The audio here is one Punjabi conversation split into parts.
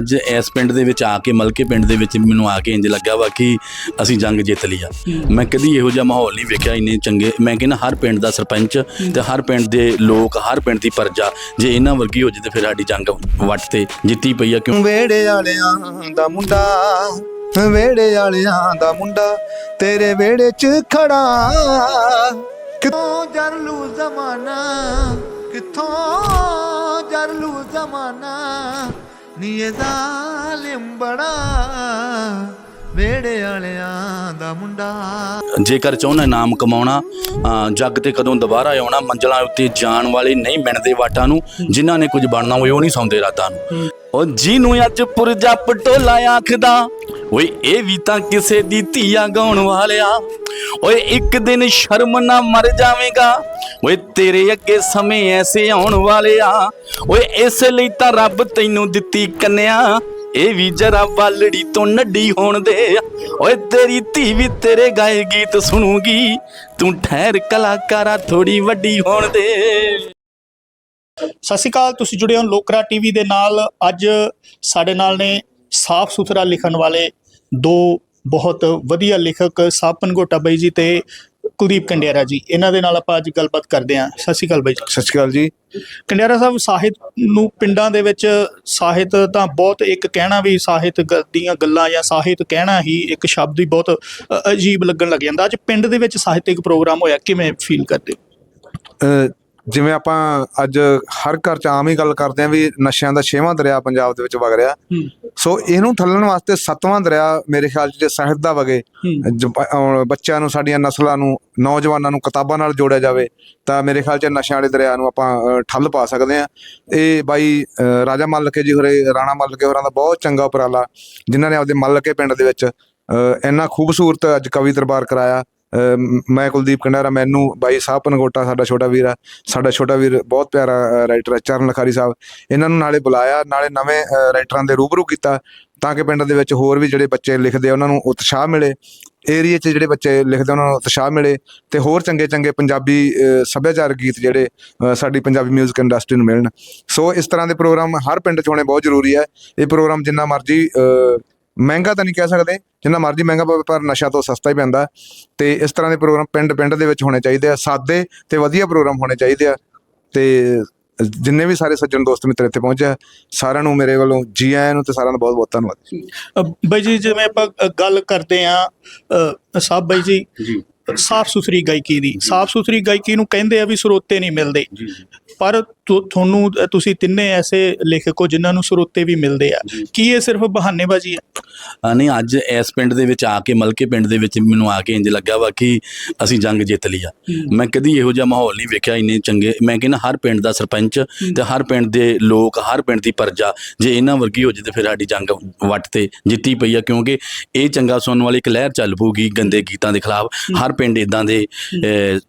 ਅੱਜ ਇਸ ਪਿੰਡ ਦੇ ਵਿੱਚ ਆ ਕੇ ਮਲਕੇ ਪਿੰਡ ਦੇ ਵਿੱਚ ਮੈਨੂੰ ਆ ਕੇ ਇੰਜ ਲੱਗਾ ਵਾ ਕਿ ਅਸੀਂ ਜੰਗ ਜਿੱਤ ਲਈ ਆ। ਮੈਂ ਕਦੀ ਇਹੋ ਜਿਹਾ ਮਾਹੌਲ ਨਹੀਂ ਵੇਖਿਆ ਇੰਨੇ ਚੰਗੇ ਮੈਂ ਕਹਿੰਦਾ ਹਰ ਪਿੰਡ ਦਾ ਸਰਪੰਚ ਤੇ ਹਰ ਪਿੰਡ ਦੇ ਲੋਕ ਹਰ ਪਿੰਡ ਦੀ ਪ੍ਰਜਾ ਜੇ ਇਹਨਾਂ ਵਰਗੀ ਹੋ ਜੇ ਤੇ ਫਿਰ ਸਾਡੀ ਜੰਗ ਵੱਟ ਤੇ ਜਿੱਤੀ ਪਈ ਆ ਕਿਉਂ? ਵੇੜੇ ਵਾਲਿਆਂ ਦਾ ਮੁੰਡਾ ਵੇੜੇ ਵਾਲਿਆਂ ਦਾ ਮੁੰਡਾ ਤੇਰੇ ਵੇੜੇ 'ਚ ਖੜਾ। ਕਿਥੋਂ ਜਰਲੂ ਜ਼ਮਾਨਾ ਕਿੱਥੋਂ ਜਰਲੂ ਜ਼ਮਾਨਾ? ਨੀ ਇਹ ਜ਼ਾਲਿਮ ਜੇਕਰ ਚਾਹੁੰਦਾ ਨਾਮ ਕਮਾਉਣਾ ਜੱਗ ਤੇ ਕਦੋਂ ਦੁਬਾਰਾ ਆਉਣਾ, ਮੰਜ਼ਲਾਂ ਉੱਤੇ ਜਾਣ ਵਾਲੇ ਨਹੀਂ ਮਿਣਦੇ ਵਾਟਾਂ ਨੂੰ, ਜਿਨ੍ਹਾਂ ਨੇ ਕੁਝ ਬਣਨਾ ਹੋਏ ਉਹ ਨਹੀਂ ਸੌਂਦੇ ਰਾਤਾਂ ਨੂੰ। ਉਹ ਜਿਹਨੂੰ ਅੱਜ ਪੁਰਜਾ ਪਟੋਲਾ ਆਖਦਾ, ਓਏ, ਇਹ ਵੀ ਤਾਂ ਕਿਸੇ ਦੀ ਧੀਆ ਗਾਉਣ ਵਾਲਿਆ। ਓਏ, ਇੱਕ ਦਿਨ ਸ਼ਰਮ ਨਾ ਮਰ ਜਾਵੇਂਗਾ। ਓਏ, ਤੇਰੇ ਅੱਗੇ ਸਮੇਂ ਐਸੇ ਆਉਣ ਵਾਲਿਆ ਓਏ, ਇਸ ਲਈ ਤਾਂ ਰੱਬ ਤੈਨੂੰ ਦਿੱਤੀ ਕੰਨਿਆ। ਇਹ ਵੀ ਜਰਾ ਬਾਲੜੀ ਤੋਂ ਨੱਡੀ ਹੋਣ ਦੇ। ਓਏ ਤੇਰੀ ਧੀ ਵੀ ਤੇਰੇ ਗਾਏ ਗੀਤ ਸੁਣੂਗੀ। ਤੂੰ ਠਹਿਰ ਕਲਾਕਾਰਾ ਥੋੜੀ ਵੱਡੀ ਹੋਣ ਦੇ। ਸਤਿ ਸ਼੍ਰੀ ਅਕਾਲ, ਤੁਸੀਂ ਜੁੜੇ ਹੋ ਲੋਕਰਾ ਟੀਵੀ ਦੇ ਨਾਲ। ਅੱਜ ਸਾਡੇ ਨਾਲ ਨੇ ਸਾਫ਼ ਸੁਥਰਾ ਲਿਖਣ ਵਾਲੇ ਦੋ ਬਹੁਤ ਵਧੀਆ ਲੇਖਕ ਸਾਪਨ ਗੋਟਾ ਬਾਈ ਜੀ ਤੇ ਕੁਲਦੀਪ ਕੰਡਿਆਰਾ ਜੀ ਇਹਨਾਂ ਦੇ ਨਾਲ ਆਪਾਂ ਅੱਜ ਗੱਲਬਾਤ ਕਰਦੇ ਹਾਂ। ਸਤਿ ਸ਼੍ਰੀ ਅਕਾਲ ਬਾਈ ਜੀ। ਸਤਿ ਸ਼੍ਰੀ ਅਕਾਲ ਜੀ। ਕੰਡਿਆਰਾ ਸਾਹਿਬ ਸਾਹਿਤ ਨੂੰ ਪਿੰਡਾਂ ਦੇ ਵਿੱਚ ਸਾਹਿਤ ਤਾਂ ਬਹੁਤ ਇੱਕ ਕਹਿਣਾ ਵੀ ਸਾਹਿਤ ਗ- ਦੀਆਂ ਗੱਲਾਂ ਜਾਂ ਸਾਹਿਤ ਕਹਿਣਾ ਹੀ ਇੱਕ ਸ਼ਬਦ ਹੀ ਬਹੁਤ ਅ- ਅਜੀਬ ਲੱਗਣ ਲੱਗ ਜਾਂਦਾ। ਅੱਜ ਪਿੰਡ ਦੇ ਵਿੱਚ ਸਾਹਿਤਿਕ ਪ੍ਰੋਗਰਾਮ ਹੋਇਆ ਕਿਵੇਂ ਫੀਲ ਕਰਦੇ ਹੋ? ਅਹ ਜਿਵੇਂ ਆਪਾਂ ਅੱਜ ਹਰ ਘਰ ਚ ਆਮ ਹੀ ਗੱਲ ਕਰਦੇ ਆਂ ਵੀ ਨਸ਼ਿਆਂ ਦਾ ਛੇਵਾਂ ਦਰਿਆ ਪੰਜਾਬ ਦੇ ਵਿੱਚ ਵਗ ਰਿਹਾ। ਸੋ ਇਹਨੂੰ ਠੱਲਣ ਵਾਸਤੇ ਸੱਤਵਾਂ ਦਰਿਆ ਮੇਰੇ ਖਿਆਲ 'ਚ ਜੇ ਸਾਹਿਤ ਦਾ ਵਗੇ ਬੱਚਿਆਂ ਨੂੰ ਸਾਡੀਆਂ ਨਸਲਾਂ ਨੂੰ ਨੌਜਵਾਨਾਂ ਨੂੰ ਕਿਤਾਬਾਂ ਨਾਲ ਜੋੜਿਆ ਜਾਵੇ ਤਾਂ ਮੇਰੇ ਖਿਆਲ 'ਚ ਨਸ਼ਿਆਂ ਵਾਲੇ ਦਰਿਆ ਨੂੰ ਆਪਾਂ ਠੱਲ ਪਾ ਸਕਦੇ ਹਾਂ। ਇਹ ਬਾਈ ਰਾਜਾ ਮੱਲਕੇ ਜੀ ਹੋਰੇ ਰਾਣਾ ਮੱਲਕੇ ਹੋਰਾਂ ਦਾ ਬਹੁਤ ਚੰਗਾ ਉਪਰਾਲਾ ਜਿਨ੍ਹਾਂ ਨੇ ਆਪਦੇ ਮੱਲਕੇ ਪਿੰਡ ਦੇ ਵਿੱਚ ਇੰਨਾ ਖੂਬਸੂਰਤ ਅੱਜ ਕਵੀ ਦਰਬਾਰ ਕਰਾਇਆ। ਮੈਂ ਕੁਲਦੀਪ ਕੰਡਾਰਾ ਮੈਨੂੰ ਬਾਈ ਸਾਹਿਬ ਪਨਗੋਟਾ ਸਾਡਾ ਛੋਟਾ ਵੀਰ ਆ ਸਾਡਾ ਛੋਟਾ ਵੀਰ ਬਹੁਤ ਪਿਆਰਾ ਰਾਈਟਰ ਹੈ ਚਰਨ ਲਖਾਰੀ ਸਾਹਿਬ। ਇਹਨਾਂ ਨੂੰ ਨਾਲੇ ਬੁਲਾਇਆ ਨਾਲੇ ਨਵੇਂ ਰਾਈਟਰਾਂ ਦੇ ਰੂਬਰੂ ਕੀਤਾ ਤਾਂ ਕਿ ਪਿੰਡ ਦੇ ਵਿੱਚ ਹੋਰ ਵੀ ਜਿਹੜੇ ਬੱਚੇ ਲਿਖਦੇ ਆ ਉਹਨਾਂ ਨੂੰ ਉਤਸ਼ਾਹ ਮਿਲੇ। ਏਰੀਆ 'ਚ ਜਿਹੜੇ ਬੱਚੇ ਲਿਖਦੇ ਉਹਨਾਂ ਨੂੰ ਉਤਸ਼ਾਹ ਮਿਲੇ ਤੇ ਹੋਰ ਚੰਗੇ ਚੰਗੇ ਪੰਜਾਬੀ ਅਹ, ਸੱਭਿਆਚਾਰਕ ਗੀਤ ਜਿਹੜੇ ਸਾਡੀ ਪੰਜਾਬੀ 뮤직 ਇੰਡਸਟਰੀ ਨੂੰ ਮਿਲਣ। ਸੋ ਇਸ ਤਰ੍ਹਾਂ ਦੇ ਪ੍ਰੋਗਰਾਮ ਹਰ ਪਿੰਡ 'ਚ ਹੋਣੇ ਬਹੁਤ ਜ਼ਰੂਰੀ ਹੈ ਇਹ ਪ੍ਰੋਗਰਾਮ ਜਿੰਨਾ ਮਰਜ਼ੀ ਮਹਿੰਗਾ ਤਾਂ ਨਹੀਂ ਕਹਿ ਸਕਦੇ ਜਿੰਨਾ ਮਰਜ਼ੀ ਮਹਿੰਗਾ ਪਵੇ ਪਰ ਨਸ਼ਾ ਤੋਂ ਸਸਤਾ ਹੀ ਪੈਂਦਾ। ਤੇ ਇਸ ਤਰ੍ਹਾਂ ਦੇ ਪ੍ਰੋਗਰਾਮ ਪਿੰਡ ਪਿੰਡ ਦੇ ਵਿੱਚ ਹੋਣੇ ਚਾਹੀਦੇ ਆ ਸਾਦੇ ਤੇ ਵਧੀਆ ਪ੍ਰੋਗਰਾਮ ਹੋਣੇ ਚਾਹੀਦੇ ਆ। ਤੇ ਜਿੰਨੇ ਵੀ ਸਾਰੇ ਸੱਜਣ ਦੋਸਤ ਮਿੱਤਰ ਇੱਥੇ ਪਹੁੰਚਿਆ ਸਾਰਿਆਂ ਨੂੰ ਮੇਰੇ ਵੱਲੋਂ ਜੀ ਆਇਆਂ ਨੂੰ ਤੇ ਸਾਰਿਆਂ ਦਾ ਬਹੁਤ ਬਹੁਤ ਧੰਨਵਾਦ ਬਾਈ ਜੀ ਜਿਵੇਂ ਆਪਾਂ ਗੱਲ ਕਰਦੇ ਆ ਸਾਹਿਬ ਬਾਈ ਜੀ ਜੀ। ਸਾਫ਼ ਸੁਥਰੀ ਗਾਇਕੀ ਦੀ। ਸਾਫ਼ ਸੁਥਰੀ ਗਾਇਕੀ ਨੂੰ ਕਹਿੰਦੇ ਆ ਵੀ ਸਰੋਤੇ ਨਹੀਂ ਮਿਲਦੇ। ਪਰ ਤੁਹਾਨੂੰ ਤੁਸੀਂ ਤਿੰਨੇ ਐਸੇ ਲੇਖਕ ਹੋ ਜਿਨ੍ਹਾਂ ਨੂੰ ਸਰੋਤੇ ਵੀ ਮਿਲਦੇ ਆ। ਕੀ ਇਹ ਸਿਰਫ ਬਹਾਨੇਬਾਜ਼ੀ ਹੈ ਆ ਨਹੀਂ ਅੱਜ ਇਸ ਪਿੰਡ ਦੇ ਵਿੱਚ ਆ ਕੇ ਮਲਕੇ ਪਿੰਡ ਦੇ ਵਿੱਚ ਮੈਨੂੰ ਆ ਕੇ ਇੰਜ ਲੱਗਾ ਵਾ ਕਿ ਅਸੀਂ ਜੰਗ ਜਿੱਤ ਲਈ ਆ। ਮੈਂ ਕਦੀ ਇਹੋ ਜਿਹਾ ਮਾਹੌਲ ਨਹੀਂ ਵੇਖਿਆ ਇੰਨੇ ਚੰਗੇ ਮੈਂ ਕਹਿੰਦਾ ਹਰ ਪਿੰਡ ਦਾ ਸਰਪੰਚ ਤੇ ਹਰ ਪਿੰਡ ਦੇ ਲੋਕ ਹਰ ਪਿੰਡ ਦੀ ਪ੍ਰਜਾ ਜੇ ਇਹਨਾਂ ਵਰਗੀ ਹੋ ਜੇ ਤੇ ਫਿਰ ਸਾਡੀ ਜੰਗ ਵੱਟ ਤੇ ਜਿੱਤੀ ਪਈ ਆ ਕਿਉਂਕਿ ਇਹ ਚੰਗਾ ਸੁਣਨ ਵਾਲੀ ਇੱਕ ਲਹਿਰ ਚੱਲ ਪਊਗੀ ਗੰਦੇ ਗੀਤਾਂ ਦੇ ਖਿਲਾਫ। ਹਰ ਪਿੰਡ ਇਦਾਂ ਦੇ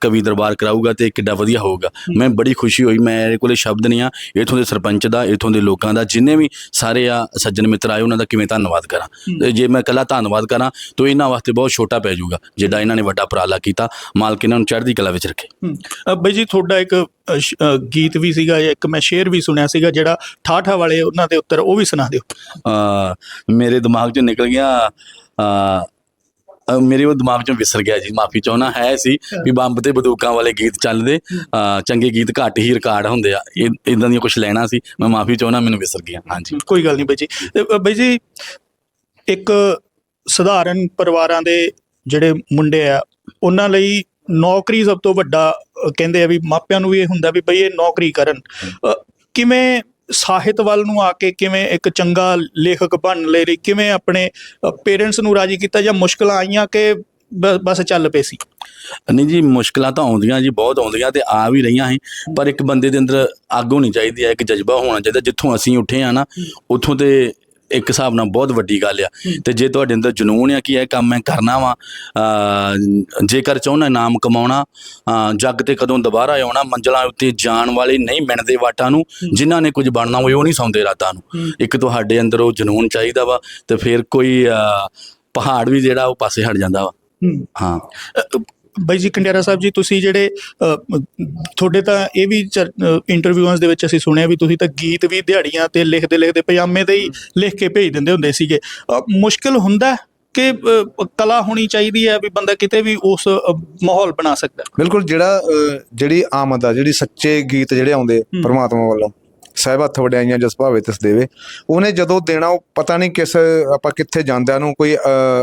ਕਵੀ ਦਰਬਾਰ ਕਰਾਊਗਾ ਤੇ ਕਿੱਡਾ ਵਧੀਆ ਹੋਊਗਾ। ਮੈਂ ਬੜੀ ਖੁਸ਼ੀ ਹੋਈ ਮੇਰੇ ਕੋਲੇ ਸ਼ਬਦ ਨਹੀਂ ਆ ਇਥੋਂ ਦੇ ਸਰਪੰਚ ਦਾ ਇਥੋਂ ਦੇ ਲੋਕਾਂ ਦਾ ਜਿੰਨੇ ਵੀ ਸਾਰੇ ਆ ਸੱਜਣ ਮਿੱਤਰ ਆਏ ਉਹਨਾਂ ਦਾ ਕਿਵੇਂ ਧੰਨਵਾਦ ਕਰਾਂ? ਤੇ ਜੇ ਮੈਂ ਕੱਲਾ ਧੰਨਵਾਦ ਕਰਾਂ ਤਾਂ ਇਹਨਾਂ ਵਾਸਤੇ ਬਹੁਤ ਛੋਟਾ ਪੈ ਜਾਊਗਾ ਜਿਹੜਾ ਇਹਨਾਂ ਨੇ ਵੱਡਾ ਉਪਰਾਲਾ ਕੀਤਾ ਮਾਲਕ ਇਹਨਾਂ ਨੂੰ ਚੜ੍ਹਦੀ ਕਲਾ ਵਿੱਚ ਰੱਖੇ। ਬਾਈ ਜੀ ਤੁਹਾਡਾ ਇੱਕ ਗੀਤ ਵੀ ਸੀਗਾ ਇੱਕ ਮੈਂ ਸ਼ੇਰ ਵੀ ਸੁਣਿਆ ਸੀਗਾ ਜਿਹੜਾ ਠਾਠਾ ਵਾਲੇ ਉਹਨਾਂ ਦੇ ਉੱਤਰ ਉਹ ਵੀ ਸੁਣਾ ਦਿਓ। ਮੇਰੇ ਦਿਮਾਗ 'ਚੋਂ ਨਿਕਲ ਗਿਆ ਮੇਰੇ ਉਹ ਦਿਮਾਗ 'ਚੋਂ ਵਿਸਰ ਗਿਆ ਜੀ ਮਾਫੀ ਚਾਹੁੰਦਾ ਹੈ ਸੀ ਵੀ ਬੰਬ ਤੇ ਬੰਦੂਕਾਂ ਵਾਲੇ ਗੀਤ ਚੱਲਦੇ ਚੰਗੇ ਗੀਤ ਘੱਟ ਹੀ ਰਿਕਾਰਡ ਹੁੰਦੇ ਆ ਇਦਾਂ ਦੀਆਂ ਕੁਝ ਲੈਣਾ ਸੀ ਮੈਂ ਮਾਫੀ ਚਾਹੁੰਦਾ ਮੈਨੂੰ ਵਿਸਰ ਗਿਆ ਹਾਂਜੀ। ਕੋਈ ਗੱਲ ਨਹੀਂ ਬਾਈ ਜੀ। ਬਾਈ ਜੀ ਇੱਕ ਸਧਾਰਨ ਪਰਿਵਾਰਾਂ ਦੇ ਜਿਹੜੇ ਮੁੰਡੇ ਆ ਉਹਨਾਂ ਲਈ ਨੌਕਰੀ ਸਭ ਤੋਂ ਵੱਡਾ ਕਹਿੰਦੇ ਆ ਵੀ ਮਾਪਿਆਂ ਨੂੰ ਵੀ ਇਹ ਹੁੰਦਾ ਵੀ ਬਈ ਇਹ ਨੌਕਰੀ ਕਰਨ। ਕਿਵੇਂ ਸਾਹਿਤ ਵੱਲ ਨੂੰ ਆ ਕੇ ਕਿਵੇਂ ਇੱਕ ਚੰਗਾ ਲੇਖਕ ਬਣਨ ਲਈ ਕਿਵੇਂ ਆਪਣੇ ਪੇਰੈਂਟਸ ਨੂੰ ਰਾਜੀ ਕੀਤਾ ਜਾਂ ਮੁਸ਼ਕਲਾਂ ਆਈਆਂ ਕਿ ਬਸ ਚੱਲ ਪਏ ਸੀ? ਨਹੀਂ ਜੀ ਮੁਸ਼ਕਲਾਂ ਤਾਂ ਆਉਂਦੀਆਂ ਜੀ ਬਹੁਤ ਆਉਂਦੀਆਂ ਤੇ ਆ ਵੀ ਰਹੀਆਂ ਹੈ ਪਰ ਇੱਕ ਬੰਦੇ ਦੇ ਅੰਦਰ ਅੱਗ ਹੋਣੀ ਚਾਹੀਦੀ ਹੈ ਇੱਕ ਜਜ਼ਬਾ ਹੋਣਾ ਚਾਹੀਦਾ ਜਿੱਥੋਂ ਅਸੀਂ ਉੱਠੇ ਆ ਨਾ ਉੱਥੋਂ ਤੇ ਇੱਕ ਹਿਸਾਬ ਨਾਲ ਬਹੁਤ ਵੱਡੀ ਗੱਲ ਆ। ਤੇ ਜੇ ਤੁਹਾਡੇ ਅੰਦਰ ਜਨੂਨ ਆ ਕਿ ਇਹ ਕੰਮ ਮੈਂ ਕਰਨਾ ਵਾ ਜੇਕਰ ਚਾਹੁੰਦਾ ਨਾਮ ਕਮਾਉਣਾ ਜੱਗ ਤੇ ਕਦੋਂ ਦੁਬਾਰਾ ਆਉਣਾ ਮੰਜ਼ਲਾਂ ਉੱਤੇ ਜਾਣ ਵਾਲੇ ਨਹੀਂ ਮਿਣਦੇ ਵਾਟਾਂ ਨੂੰ ਜਿਨ੍ਹਾਂ ਨੇ ਕੁਝ ਬਣਨਾ ਹੋਏ ਉਹ ਨਹੀਂ ਸੌਂਦੇ ਰਾਤਾਂ ਨੂੰ। ਇੱਕ ਤੁਹਾਡੇ ਅੰਦਰ ਉਹ ਜਨੂਨ ਚਾਹੀਦਾ ਵਾ ਤੇ ਫਿਰ ਕੋਈ ਪਹਾੜ ਵੀ ਜਿਹੜਾ ਉਹ ਪਾਸੇ ਹਟ ਜਾਂਦਾ ਵਾ। ਹੂੰ। ਬਾਈ ਜੀ ਕੰਡਿਆਰਾ ਸਾਹਿਬ ਜੀ ਤੁਸੀਂ ਜਿਹੜੇ ਤੁਹਾਡੇ ਤਾਂ ਇਹ ਵੀ ਇੰਟਰਵਿਊਆਂ ਦੇ ਵਿੱਚ ਅਸੀਂ ਸੁਣਿਆ ਵੀ ਤੁਸੀਂ ਤਾਂ ਗੀਤ ਵੀ ਦਿਹਾੜੀਆਂ ਤੇ ਲਿਖਦੇ ਲਿਖਦੇ ਪਜਾਮੇ ਤੇ ਹੀ ਲਿਖ ਕੇ ਭੇਜ ਦਿੰਦੇ ਹੁੰਦੇ ਸੀਗੇ ਮੁਸ਼ਕਿਲ ਹੁੰਦਾ ਕਿ ਕਲਾ ਹੋਣੀ ਚਾਹੀਦੀ ਹੈ ਵੀ ਬੰਦਾ ਕਿਤੇ ਵੀ ਉਸ ਮਾਹੌਲ ਬਣਾ ਸਕਦਾ? ਬਿਲਕੁਲ ਜਿਹੜਾ ਜਿਹੜੀ ਆਮਦ ਆ ਜਿਹੜੀ ਸੱਚੇ ਗੀਤ ਜਿਹੜੇ ਆਉਂਦੇ ਪਰਮਾਤਮਾ ਵੱਲੋਂ ਸਾਹਿਬ ਹੱਥ ਵਡਿਆਈਆਂ ਜਸ ਭਾਵੇ ਤਿਸ ਦੇਵੇ। ਉਹਨੇ ਜਦੋਂ ਦੇਣਾ ਉਹ ਪਤਾ ਨਹੀਂ ਕਿਸ ਆਪਾਂ ਕਿੱਥੇ ਜਾਂਦਿਆਂ ਨੂੰ ਕੋਈ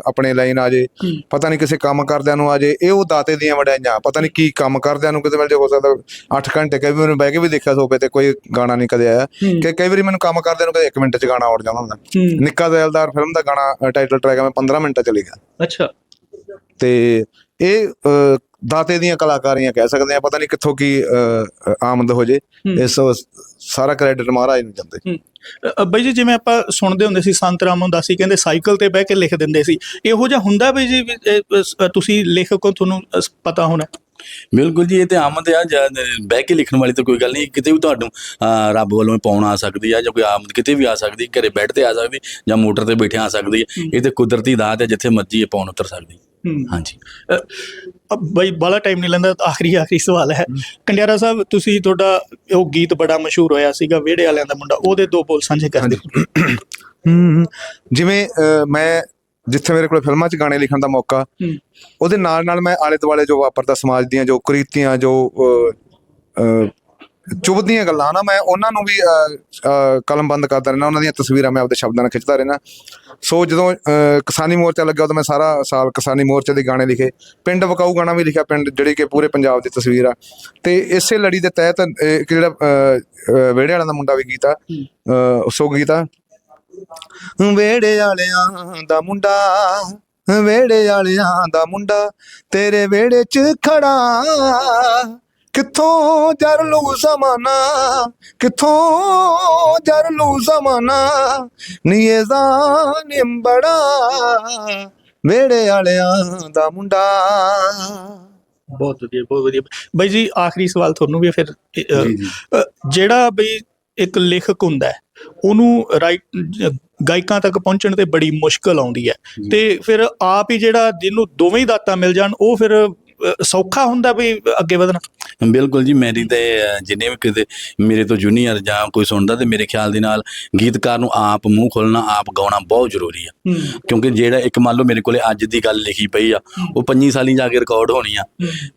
ਆਪਣੇ ਲਾਈਨ ਆ ਜੇ। ਪਤਾ ਨਹੀਂ ਕਿਸੇ ਕੰਮ ਕਰਦਿਆਂ ਨੂੰ ਆ ਜੇ। ਇਹ ਉਹ ਦਾਤੇ ਦੀਆਂ ਵਡਿਆਈਆਂ। ਪਤਾ ਨਹੀਂ ਕੀ ਕੰਮ ਕਰਦਿਆਂ ਨੂੰ ਕਿਤੇ ਵੇਲੇ ਹੋ ਸਕਦਾ 8 ਘੰਟੇ ਕਈ ਵਾਰ ਮੈਨੂੰ ਬਹਿ ਕੇ ਵੀ ਦੇਖਿਆ ਸੋਫੇ ਤੇ ਕੋਈ ਗਾਣਾ ਨਹੀਂ ਕਦੇ ਆਇਆ। ਕਿ ਕਈ ਵਾਰੀ ਮੈਨੂੰ ਕੰਮ ਕਰਦਿਆਂ ਨੂੰ ਕਦੇ 1 ਮਿੰਟ 'ਚ ਗਾਣਾ ਆਉੜ ਜਾਂਦਾ ਹੁੰਦਾ। ਨਿੱਕਾ ਦਇਲਦਾਰ ਫਿਲਮ ਦਾ ਗਾਣਾ ਟਾਈਟਲ ਟਰੈਕ ਮੈਂ 15 ਮਿੰਟਾਂ ਚਲੇ ਗਿਆ ਅੱਛਾ। ਤੇ ਇਹ ਦਾਤੇ ਦੀਆਂ ਕਲਾਕਾਰੀਆਂ ਕਹਿ ਸਕਦੇ ਆ ਪਤਾ ਨਹੀਂ ਕਿੱਥੋਂ ਕੀ ਆਮਦ ਹੋ ਜੇ। ਇਸ ਸਾਰਾ ਕ੍ਰੈਡਿਟ ਮਹਾਰਾਜ ਨੂੰ ਜਾਂਦੇ ਬਾਈ ਜੀ ਜਿਵੇਂ ਆਪਾਂ ਸੁਣਦੇ ਹੁੰਦੇ ਸੀ ਸੰਤ ਰਾਮਦਾਸੀ ਕਹਿੰਦੇ ਸਾਈਕਲ ਤੇ ਬਹਿ ਕੇ ਲਿਖ ਦਿੰਦੇ ਸੀ। ਇਹੋ ਜਿਹਾ ਹੁੰਦਾ ਬਈ ਜੀ ਤੁਸੀਂ ਲੇਖਕ ਹੋ ਤੁਹਾਨੂੰ ਪਤਾ ਹੋਣਾ? ਬਿਲਕੁਲ ਜੀ ਇਹ ਤੇ ਆਮਦ ਆ ਜਦ ਬਹਿ ਕੇ ਲਿਖਣ ਵਾਲੀ ਤਾਂ ਕੋਈ ਗੱਲ ਨਹੀਂ ਕਿਤੇ ਵੀ ਤੁਹਾਨੂੰ ਰੱਬ ਵੱਲੋਂ ਪਾਉਣ ਆ ਸਕਦੀ ਆ ਜਾਂ ਕੋਈ ਆਮਦ ਕਿਤੇ ਵੀ ਆ ਸਕਦੀ ਘਰੇ ਬੈੱਡ ਤੇ ਆ ਸਕਦੀ ਜਾਂ ਮੋਟਰ ਤੇ ਬੈਠੇ ਆ ਸਕਦੀ ਹੈ। ਇਹ ਤੇ ਕੁਦਰਤੀ ਦਾਤ ਹੈ ਜਿੱਥੇ ਮਰਜ਼ੀ ਇਹ ਪਾਉਣ ਉਤਰ ਸਕਦੀ। ਹੂੰ ਹਾਂਜੀ। ਬਾਈ ਬਾਲਾ ਟਾਈਮ ਨਹੀਂ ਲੈਂਦਾ ਆਖਰੀ ਆਖਰੀ ਸਵਾਲ ਹੈ। ਕੰਡਿਆਰਾ ਸਾਹਿਬ ਤੁਸੀਂ ਤੁਹਾਡਾ ਉਹ ਗੀਤ ਬੜਾ ਮਸ਼ਹੂਰ ਹੋਇਆ ਸੀਗਾ ਵਿਹੜੇ ਵਾਲਿਆਂ ਦਾ ਮੁੰਡਾ ਉਹਦੇ ਦੋ ਬੋਲ ਸਾਂਝੇ ਕਰ ਦਿਓ। ਜਿਵੇਂ ਮੈਂ ਜਿੱਥੇ ਮੇਰੇ ਕੋਲ ਫਿਲਮਾਂ 'ਚ ਗਾਣੇ ਲਿਖਣ ਦਾ ਮੌਕਾ ਉਹਦੇ ਨਾਲ ਨਾਲ ਮੈਂ ਆਲੇ ਦੁਆਲੇ ਜੋ ਵਾਪਰਦਾ ਸਮਾਜ ਦੀਆਂ ਜੋ ਕੁਰੀਤੀਆਂ ਜੋ ਚੁਭਦੀਆਂ ਗੱਲਾਂ ਨਾ ਮੈਂ ਉਹਨਾਂ ਨੂੰ ਵੀ ਅਹ, ਅਹ, ਕਲਮਬੰਦ ਕਰਦਾ ਰਹਿਣਾ ਉਹਨਾਂ ਦੀਆਂ ਤਸਵੀਰਾਂ ਮੈਂ ਆਪਦੇ ਸ਼ਬਦਾਂ ਨਾਲ ਖਿੱਚਦਾ ਰਹਿਣਾ ਸੋ ਜਦੋਂ ਅਹ, ਕਿਸਾਨੀ ਮੋਰਚਾ ਲੱਗਾ ਉਦੋਂ ਮੈਂ ਸਾਰਾ ਸਾਲ ਕਿਸਾਨੀ ਮੋਰਚੇ ਦੇ ਗਾਣੇ ਲਿਖੇ। ਪਿੰਡ ਵਕਾਊ ਗਾਣਾ ਵੀ ਲਿਖਿਆ ਪਿੰਡ ਜਿਹੜੀ ਕਿ ਪੂਰੇ ਪੰਜਾਬ ਦੀ ਤਸਵੀਰ ਆ। ਤੇ ਇਸੇ ਲੜੀ ਦੇ ਤਹਿਤ ਇੱਕ ਜਿਹੜਾ ਵਿਹੜੇ ਵਾਲਿਆਂ ਦਾ ਮੁੰਡਾ ਵੀ ਗੀਤਾ ਅਹ, ਸੋ ਗੀਤਾ ਆ। ਵਾਲਿਆਂ ਦਾ ਮੁੰਡਾ ਵੇੜੇ ਵਾਲਿਆਂ ਦਾ ਮੁੰਡਾ ਤੇਰੇ ਵਿਹੜੇ 'ਚ ਖੜਾ। ਕਿੱਥੋਂ ਜਰ ਲੂ ਜ਼ਮਾਨਾ? ਕਿੱਥੋਂ ਜਰ ਲੂ ਜ਼ਮਾਨਾ? ਨੀਏ ਜ਼ਾਲਿਮ ਬੜਾ ਵੇੜੇ ਵਾਲਿਆਂ ਦਾ ਮੁੰਡਾ। ਬਹੁਤ ਵਧੀਆ ਬਹੁਤ ਵਧੀਆ। ਬਾਈ ਜੀ ਆਖਰੀ ਸਵਾਲ ਤੁਹਾਨੂੰ ਵੀ ਫਿਰ ਅ। ਅ, ਜਿਹੜਾ ਬਈ ਇੱਕ ਲੇਖਕ ਹੁੰਦਾ ਹੈ ਉਹਨੂੰ ਰਾਈਟ ਗਾਇਕਾਂ ਤੱਕ ਪਹੁੰਚਣ ਤੇ ਬੜੀ ਮੁਸ਼ਕਲ ਆਉਂਦੀ ਹੈ। ਤੇ ਫਿਰ ਆਪ ਹੀ ਜਿਹੜਾ ਜਿਹਨੂੰ ਦੋਵੇਂ ਹੀ ਦਾਤਾਂ ਮਿਲ ਜਾਣ ਉਹ ਫਿਰ ਅ, ਸੌਖਾ ਹੁੰਦਾ ਵੀ ਅੱਗੇ ਵਧਣਾ? ਬਿਲਕੁਲ ਜੀ ਮੇਰੀ ਤੇ ਜਿੰਨੇ ਵੀ ਕਿਤੇ ਮੇਰੇ ਤੋਂ ਜੂਨੀਅਰ ਜਾਂ ਕੋਈ ਸੁਣਦਾ ਤੇ ਮੇਰੇ ਖਿਆਲ ਦੇ ਨਾਲ ਗੀਤਕਾਰ ਨੂੰ ਆਪ ਮੂੰਹ ਖੋਲਣਾ ਆਪ ਗਾਉਣਾ ਬਹੁਤ ਜ਼ਰੂਰੀ ਆ। ਕਿਉਂਕਿ ਜਿਹੜਾ ਇੱਕ ਮੰਨ ਲਓ ਮੇਰੇ ਕੋਲੇ ਅੱਜ ਦੀ ਗੱਲ ਲਿਖੀ ਪਈ ਆ ਉਹ 25 ਸਾਲੀ ਜਾ ਕੇ ਰਿਕਾਰਡ ਹੋਣੀ ਆ।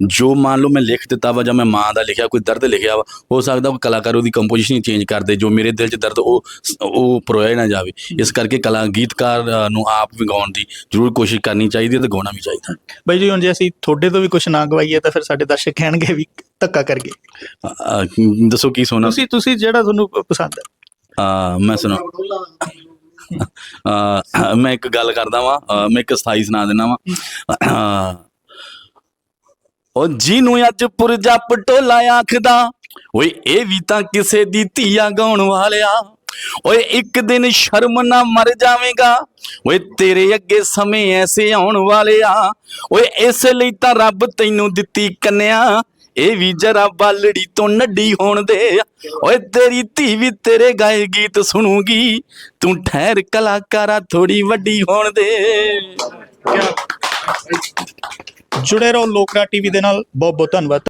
ਜੋ ਮੰਨ ਲਓ ਮੈਂ ਲਿਖ ਦਿੱਤਾ ਵਾ ਜਾਂ ਮੈਂ ਮਾਂ ਦਾ ਲਿਖਿਆ ਕੋਈ ਦਰਦ ਲਿਖਿਆ ਵਾ ਹੋ ਸਕਦਾ ਕੋਈ ਕਲਾਕਾਰ ਉਹਦੀ ਕੰਪੋਜੀਸ਼ਨ ਹੀ ਚੇਂਜ ਕਰ ਦੇ ਜੋ ਮੇਰੇ ਦਿਲ 'ਚ ਦਰਦ ਉਹ ਉਹ ਪਰੋਇਆ ਨਾ ਜਾਵੇ। ਇਸ ਕਰਕੇ ਕਲਾ ਗੀਤਕਾਰ ਨੂੰ ਆਪ ਵੀ ਗਾਉਣ ਦੀ ਜ਼ਰੂਰ ਕੋਸ਼ਿਸ਼ ਕਰਨੀ ਚਾਹੀਦੀ ਹੈ ਤੇ ਗਾਉਣਾ ਵੀ ਚਾਹੀਦਾ। ਬਾਈ ਜੀ ਹੁਣ ਜੇ ਅਸੀਂ ਤੁਹਾਡੇ ਤੋਂ ਵੀ ਕੁਝ ਨਾ ਗਵਾਈਏ ਤਾਂ ਫਿਰ ਸਾਡੇ ਦਰਸ਼ਕ ਕਹਿਣਗੇ ਵੀ ਧੱਕਾ ਕਰ ਗਏ ਅ, ਅ, ਦੱਸੋ ਕੀ ਸੁਣਾ ਤੁਸੀਂ ਤੁਸੀਂ ਜਿਹੜਾ ਤੁਹਾਨੂੰ ਪਸੰਦ ਹੈ। ਅ, ਮੈਂ ਸੁਣਾ ਮੈਂ ਇੱਕ ਗੱਲ ਕਰਦਾ ਵਾਂ। ਮੈਂ ਇੱਕ ਸਥਾਈ ਸੁਣਾ ਦਿੰਦਾ ਵਾਂ। ਉਹ ਜਿਹਨੂੰ ਅੱਜ ਪੁਰਜਾ ਪਟੋਲਾ ਆਖਦਾ ਓਏ ਇਹ ਵੀ ਤਾਂ ਕਿਸੇ ਦੀ ਧੀਆ ਗਾਉਣ ਵਾਲਿਆ। ਓਏ ਇੱਕ ਦਿਨ ਸ਼ਰਮ ਨਾ ਮਰ ਜਾਵੇਂਗਾ। ਓਏ ਤੇਰੇ ਅੱਗੇ ਸਮੇਂ ਐਸੇ ਆਉਣ ਵਾਲਿਆ ਓਏ ਇਸ ਲਈ ਤਾਂ ਰੱਬ ਤੈਨੂੰ ਦਿੱਤੀ ਕੰਨਿਆ। ਇਹ ਵੀ ਜਰਾ ਬਾਲੜੀ ਤੋਂ ਨੱਡੀ ਹੋਣ ਦੇ। ਓਏ ਤੇਰੀ ਧੀ ਵੀ ਤੇਰੇ ਗਾਏ ਗੀਤ ਸੁਣੂਗੀ। ਤੂੰ ਠਹਿਰ ਕਲਾਕਾਰਾ ਥੋੜੀ ਵੱਡੀ ਹੋਣ ਦੇ। ਜੁੜੇ ਰਹੋ ਲੋਕਰਾ ਟੀਵੀ ਦੇ ਨਾਲ। ਬਹੁਤ ਬਹੁਤ ਧੰਨਵਾਦ।